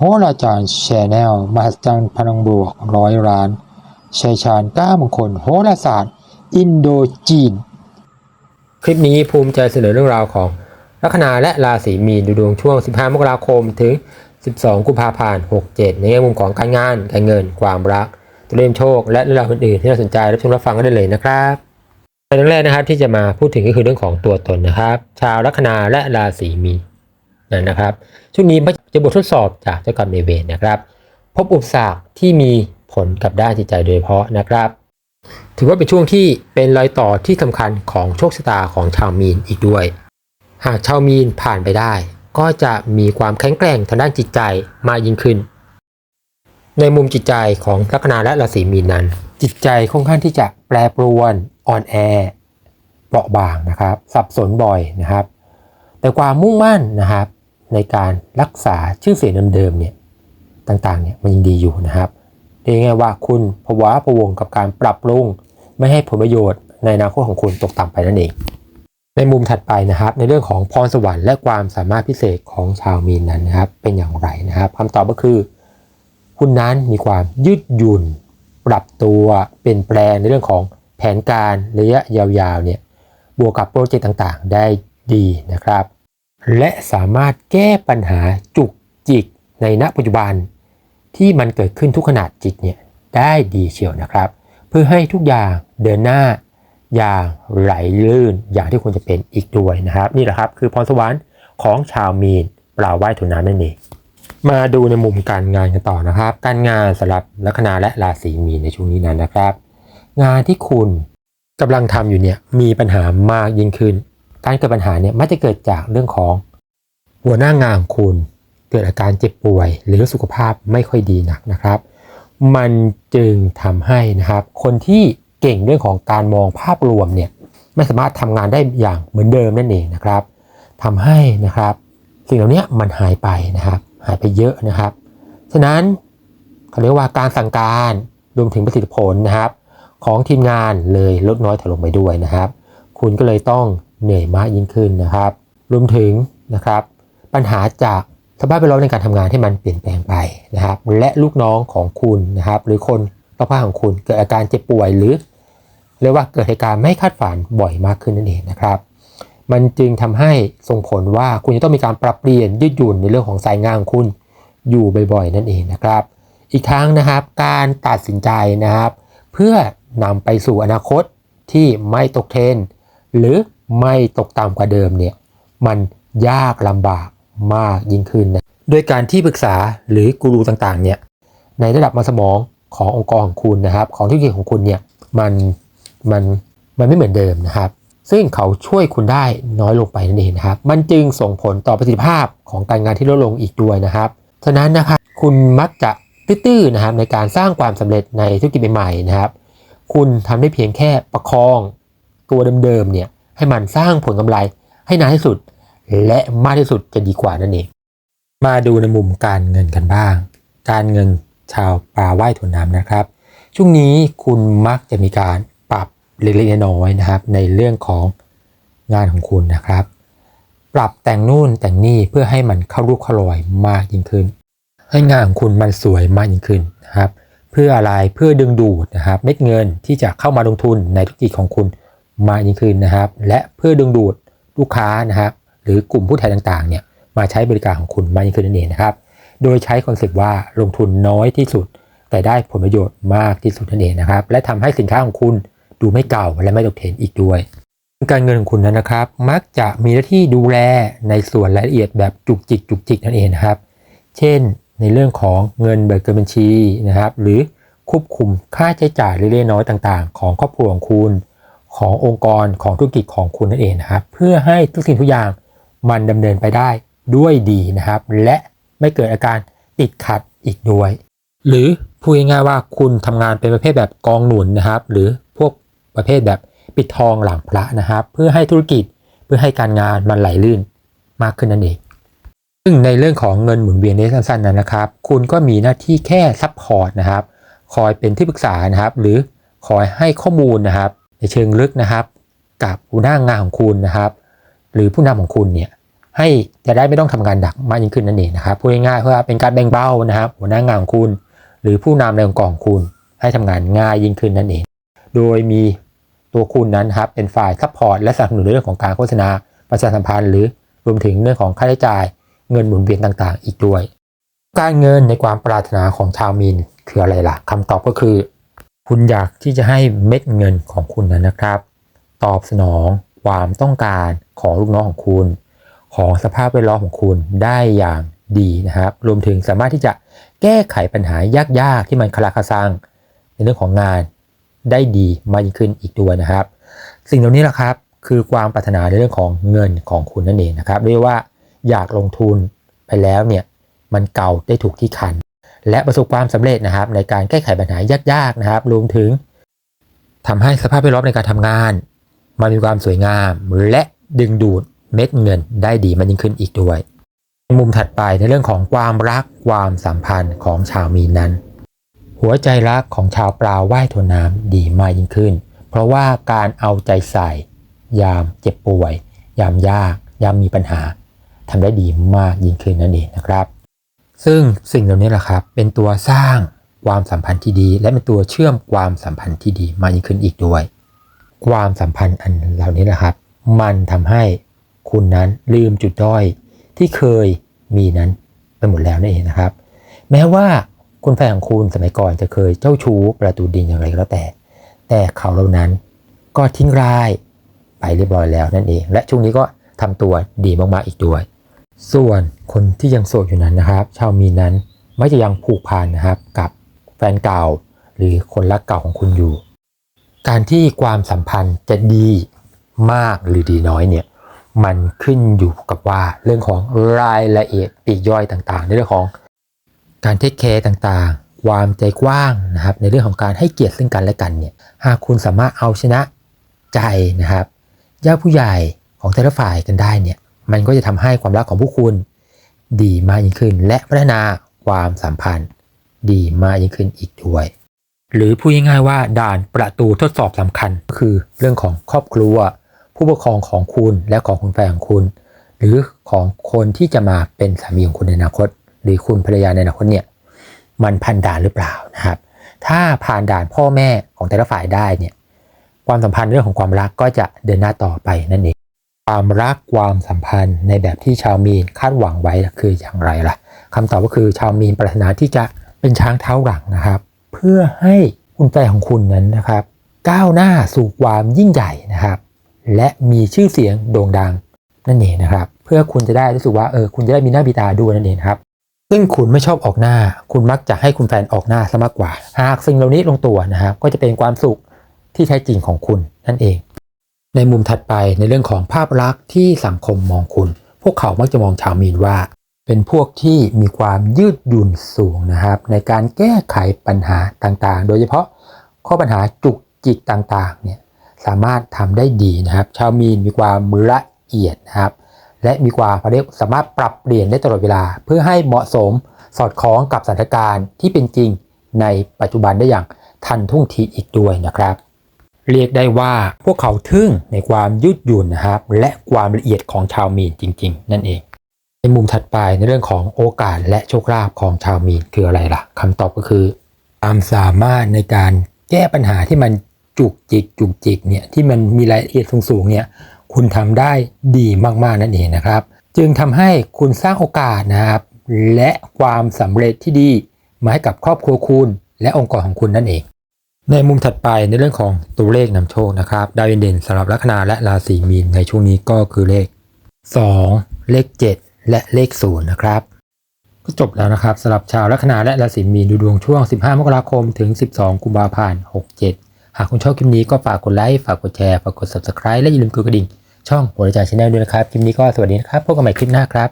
โหราจารย์แชนแนลมหัศจรรย์พลังบวกร้อยล้านชัยชาญก้ามงคลโหราศาสตร์ อินโดจีน คลิปนี้ภูมิใจเสนอเรื่องราวของลัคนาและราศีมีนดูดวงช่วง 15 มกราคมถึง 12 กุมภาพันธ์ 67 ในแง่มุมของการงาน การเงิน ความรักตัวเลขโชค และเรื่องราวอื่นๆที่น่าสนใจรับชมรับฟังกันได้เลยนะครับในเรื่องแรกนะครับที่จะมาพูดถึงก็คือเรื่องของตัวตนนะครับ ชาวลัคนาและราศีมีน นะครับช่วงนี้จะบททดสอบจากเจ้ากรรมนายเวรนะครับ พบอุปสรรคที่มีผลกับด้านจิตใจโดยเฉพาะนะครับ ถือว่าเป็นช่วงที่เป็นรอยต่อที่สำคัญของโชคชะตาของชาวมีนอีกด้วย หากชาวมีนผ่านไปได้ ก็จะมีความแข็งแกร่งทางด้านจิตใจมากยิ่งขึ้น ในมุมจิตใจของลัคนาและราศีมีนนั้น จิตใจค่อนข้างที่จะแปรปรวนอ่อนแอเปราะบางนะครับ สับสนบ่อยนะครับ แต่ความมุ่งมั่นนะครับ ในการรักษาชื่อเสียงเดิมๆเนี่ยต่างๆเนี่ยมันยังดีอยู่นะครับเรียกง่ายว่าคุณภาวะพะวงกับการปรับปรุง ไม่ให้ผลประโยชน์ในอนาคตของคุณตกต่ำไปนั่นเอง ในมุมถัดไปนะครับ ในเรื่องของพรสวรรค์และความสามารถพิเศษของชาวมีนนั้นนะครับเป็นอย่างไรนะครับคำตอบก็คือ คุณนั้นมีความยืดหยุ่น ปรับตัวเปลี่ยนแปลงในเรื่องของแผนการระยะยาวๆเนี่ยบวกกับโปรเจกต์ต่างๆ ได้ดีนะครับ และสามารถแก้ปัญหาจุกจิกในณปัจจุบัน ที่มันเกิดขึ้นทุกขนาดจิตเนี่ยได้ดีเชียวนะครับ เพื่อให้ทุกอย่างเดินหน้าอย่างไหลลื่นอย่างที่ควรจะเป็นอีกด้วยนะครับ นี่แหละครับคือพรสวรรค์ของชาวมีนปลาไหว้ถุนน้ำนั่นเองมาดูในมุมการงานกันต่อนะครับ การงานสำหรับลัคนาและราศีมีนในช่วงนี้นั้นนะครับ งานที่คุณกำลังทำอยู่เนี่ยมีปัญหามากยิ่งขึ้น การเกิดปัญหาเนี่ยมักจะเกิดจากเรื่องของ หัวหน้างานของคุณ เกิดอาการเจ็บป่วย หรือสุขภาพไม่ค่อยดีหนักนะครับ มันจึงทำให้นะครับ คนที่เก่งเรื่องของการมองภาพรวมเนี่ยไม่สามารถทำงานได้อย่างเหมือนเดิมนั่นเองนะครับทำให้นะครับ สิ่งเหล่านี้มันหายไปนะครับ หายไปเยอะนะครับ ฉะนั้นเขาเรียกว่าการสั่งการรวมถึงประสิทธิผลนะครับ ของทีมงานเลยลดน้อยถอยลงไปด้วยนะครับ คุณก็เลยต้อง เหนื่อยมากยิ่งขึ้นนะครับ รวมถึงนะครับ ปัญหาจากสภาพแวดล้อมในการทำงานที่มันเปลี่ยนแปลงไปนะครับ และลูกน้องของคุณนะครับ หรือคนรอบข้างของคุณเกิดอาการเจ็บป่วยหรือเรียกว่าเกิดเหตุการณ์ไม่คาดฝันบ่อยมากขึ้นนั่นเองนะครับ มันจึงทำให้ส่งผลว่าคุณจะต้องมีการปรับเปลี่ยนยืดหยุ่นในเรื่องของสายงานของคุณอยู่บ่อยๆ นั่นเองนะครับ อีกทั้งนะครับการตัดสินใจนะครับ เพื่อนำไปสู่อนาคตที่ไม่ตกเทรนหรือ ไม่ตกต่ำกว่าเดิมเนี่ยมันยากลำบากมากยิ่งขึ้นนะโดยการที่ปรึกษาหรือกูรูต่างๆเนี่ยในระดับมันสมองขององค์กรของคุณนะครับ ของธุรกิจของคุณเนี่ยมันมันมันไม่เหมือนเดิมนะครับ ซึ่งเขาช่วยคุณได้น้อยลงไปนั่นเองนะครับ มันจึงส่งผลต่อประสิทธิภาพของการงานที่ลดลงอีกด้วยนะครับฉะนั้นนะครับคุณมักจะตื้อๆนะครับในการสร้างความสำเร็จในธุรกิจใหม่ๆนะครับ คุณทำได้เพียงแค่ประคองตัวเดิมๆเนี่ย ให้มันสร้างผลกำไรให้นานที่สุด และมากที่สุดจะดีกว่านั่นเอง มาดูในมุมการเงินกันบ้าง การเงินชาวปลาว่ายถุนน้ำนะครับ ช่วงนี้คุณมักจะมีการปรับเล็กๆน้อยๆนะครับ ในเรื่องของงานของคุณนะครับ ปรับแต่งนู่นแต่งนี่เพื่อให้มันเข้ารูปเข้ารอยมากยิ่งขึ้น ให้งานของคุณมันสวยมากยิ่งขึ้นนะครับ เพื่ออะไรเพื่อดึงดูดนะครับ เม็ดเงินที่จะเข้ามาลงทุนในธุรกิจของคุณ มากยิ่งขึ้นนะครับ และเพื่อดึงดูดลูกค้านะครับ หรือกลุ่มผู้แทนต่างๆเนี่ยมาใช้บริการของคุณมากยิ่งขึ้นนั่นเองนะครับ โดยใช้คอนเซปต์ว่าลงทุนน้อยที่สุด แต่ได้ผลประโยชน์มากที่สุดนั่นเองนะครับ และทำให้สินค้าของคุณดูไม่เก่าและไม่ตกเทรนด์อีกด้วย การเงินของคุณนั้นนะครับ มักจะมีหน้าที่ดูแลในส่วนรายละเอียดแบบจุกจิกจุกจิกนั่นเองนะครับ เช่น ในเรื่องของเงินเบิกเกินบัญชีนะครับ หรือควบคุมค่าใช้จ่ายเล็กๆน้อยๆต่าง ๆ ของครอบครัวของคุณ ขององค์กรของธุรกิจของคุณนั่นเองนะครับ เพื่อให้ทุกสิ่งทุกอย่างมันดำเนินไปได้ด้วยดีนะครับ และไม่เกิดอาการติดขัดอีกด้วย หรือพูดง่ายๆว่าคุณทำงานเป็นประเภทแบบกองหนุนนะครับ หรือพวกประเภทแบบปิดทองหลังพระนะครับ เพื่อให้ธุรกิจเพื่อให้การงานมันไหลลื่นมากขึ้นนั่นเอง ซึ่งในเรื่องของเงินหมุนเวียนในสั้นๆนั้นนะครับ คุณก็มีหน้าที่แค่ซัพพอร์ตนะครับ คอยเป็นที่ปรึกษานะครับ หรือคอยให้ข้อมูลนะครับ ในเชิงลึกนะครับ กับผู้หน้างานของคุณนะครับ หรือผู้นำของคุณเนี่ยให้จะได้ไม่ต้องทำงานหนักมากยิ่งขึ้นนั่นเองนะครับพูดง่ายๆเพื่อเป็นการแบ่งเบานะครับ หัวหน้างานของคุณ หรือผู้นำในองค์กรของคุณ ให้ทำงานง่ายยิ่งขึ้นนั่นเอง โดยมีตัวคุณนั้นครับเป็นฝ่ายซัพพอร์ตและสนับสนุนในเรื่องของการโฆษณาประชาสัมพันธ์หรือรวมถึงเรื่องของค่าใช้จ่ายเงินหมุนเวียนต่างๆ อีกด้วย การเงินในความปรารถนาของชาวมีนคืออะไรล่ะคำตอบก็คือ คุณอยากที่จะให้เม็ดเงินของคุณนั้นนะครับ ตอบสนองความต้องการของลูกน้องของคุณ ของสภาพแวดล้อมของคุณได้อย่างดีนะครับ รวมถึงสามารถที่จะแก้ไขปัญหายากๆที่มันคลาคาซังในเรื่องของงานได้ดีมากยิ่งขึ้นอีกด้วยนะครับ สิ่งเหล่านี้แหละครับคือความปรารถนาในเรื่องของเงินของคุณนั่นเองนะครับเรียกว่าอยากลงทุนไปแล้วเนี่ยมันเก่าได้ถูกที่คัน และประสบความสำเร็จนะครับ ในการแก้ไขปัญหายากๆนะครับ รวมถึงทำให้สภาพแวดล้อมในการทำงาน มันมีความสวยงาม และดึงดูดเม็ดเงินได้ดีมันยิ่งขึ้นอีกด้วย มุมถัดไปในเรื่องของความรักความสัมพันธ์ของชาวมีนนั้น หัวใจรักของชาวปลาว่ายทวนน้ำดีมากยิ่งขึ้น เพราะว่าการเอาใจใส่ ยามเจ็บป่วย ยามยาก ยามมีปัญหาทำได้ดีมากยิ่งขึ้นนั่นเองนะครับ ซึ่งสิ่งเหล่านี้แหละครับ เป็นตัวสร้างความสัมพันธ์ที่ดี และเป็นตัวเชื่อมความสัมพันธ์ที่ดีมากยิ่งขึ้นอีกด้วย ความสัมพันธ์อันเหล่านี้แหละครับ มันทำให้คุณนั้นลืมจุดด้อยที่เคยมีนั้นไปหมดแล้วนั่นเองนะครับ แม้ว่าคุณแฟนของคุณสมัยก่อนจะเคยเจ้าชู้ประตูดินอย่างไรก็แล้วแต่ แต่เขาเหล่านั้นก็ทิ้งร้ายไปเรียบร้อยแล้วนั่นเอง และช่วงนี้ก็ทำตัวดีมากๆอีกด้วย ส่วน คนที่ยังโสดอยู่นั้นนะครับ ชาวมีนนั้นไม่จะยังผูกพันนะครับกับแฟนเก่า หรือคนรักเก่าของคุณอยู่ การที่ความสัมพันธ์จะดีมากหรือดีน้อยเนี่ยมันขึ้นอยู่กับว่าเรื่องของรายละเอียดปีกย่อยต่างๆ ในเรื่องของการเทคแคร์ต่างๆ ความใจกว้างนะครับ ในเรื่องของการให้เกียรติซึ่งกันและกันเนี่ยหากคุณสามารถเอาชนะใจนะครับญาติผู้ใหญ่ของแต่ละฝ่ายกันได้เนี่ยมันก็จะทำให้ความรักของพวกคุณ ดีมากยิ่งขึ้น และพัฒนาความสัมพันธ์ ดีมากยิ่งขึ้นอีกด้วย หรือพูดง่ายๆว่าด่านประตูทดสอบสำคัญก็คือเรื่องของครอบครัว ผู้ปกครองของคุณและของคุณแฟนของคุณ หรือของคนที่จะมาเป็นสามีของคุณในอนาคต หรือคุณภรรยาในอนาคตเนี่ยมันผ่านด่านหรือเปล่านะครับ ถ้าผ่านด่านพ่อแม่ของแต่ละฝ่ายได้เนี่ยความสัมพันธ์เรื่องของความรักก็จะเดินหน้าต่อไปนั่นเอง ความรักความสัมพันธ์ในแบบที่ชาวมีนคาดหวังไว้คืออย่างไรล่ะคำตอบก็คือชาวมีนปรารถนาที่จะเป็นช้างเท้าหลังนะครับ เพื่อให้คุณแฟนของคุณนั้นนะครับ ก้าวหน้าสู่ความยิ่งใหญ่นะครับ และมีชื่อเสียงโด่งดังนั่นเองนะครับ เพื่อคุณจะได้รู้สึกว่าเออคุณจะได้มีหน้ามีตาด้วยนั่นเองครับซึ่งคุณไม่ชอบออกหน้า คุณมักจะให้คุณแฟนออกหน้าซะมากกว่า หากสิ่งเหล่านี้ลงตัวนะครับ ก็จะเป็นความสุขที่แท้จริงของคุณนั่นเอง ในมุมถัดไปในเรื่องของภาพลักษณ์ที่สังคมมองคุณ พวกเขามักจะมองชาวมีนว่า เป็นพวกที่มีความยืดหยุ่นสูงนะครับ ในการแก้ไขปัญหาต่างๆ โดยเฉพาะข้อปัญหาจุกจิกต่างๆเนี่ยสามารถทำได้ดีนะครับ ชาวมีนมีความละเอียดนะครับ และมีความเขาเรียกสามารถปรับเปลี่ยนได้ตลอดเวลา เพื่อให้เหมาะสมสอดคล้องกับสถานการณ์ที่เป็นจริงในปัจจุบันได้อย่างทันท่วงทีอีกด้วยนะครับ เรียกได้ว่าพวกเขาทึ่งในความยืดหยุ่นนะครับและความละเอียดของชาวมีนจริง ๆ นั่นเอง ในมุมถัดไปในเรื่องของโอกาสและโชคลาภของชาวมีนคืออะไรล่ะคำตอบก็คือความสามารถในการแก้ปัญหาที่มันจุกจิกจุกจิกเนี่ยที่มันมีรายละเอียดสูงๆเนี่ยคุณทำได้ดีมากๆนั่นเองนะครับ จึงทำให้คุณสร้างโอกาสนะครับ และความสำเร็จที่ดีมาให้กับครอบครัวคุณและองค์กรของคุณนั่นเอง ในมุมถัดไปในเรื่องของตัวเลขนำโชคนะครับดาวเด่นสำหรับลัคนาและราศีมีนในช่วงนี้ก็คือเลข 2 เลข 7 และเลข0นะครับก็จบแล้วนะครับสำหรับชาวลัคนาและราศีมีนดูดวงช่วง 15 มกราคมถึง 12 กุมภาพันธ์67 หากคุณชอบคลิปนี้ก็ฝากกดไลค์ฝากกดแชร์ฝากกด subscribe และอย่าลืมกดกระดิ่ง ช่องโหราจารย์ชาแนลด้วยนะครับคลิปนี้ก็สวัสดีนะครับพบกันใหม่คลิปหน้าครับ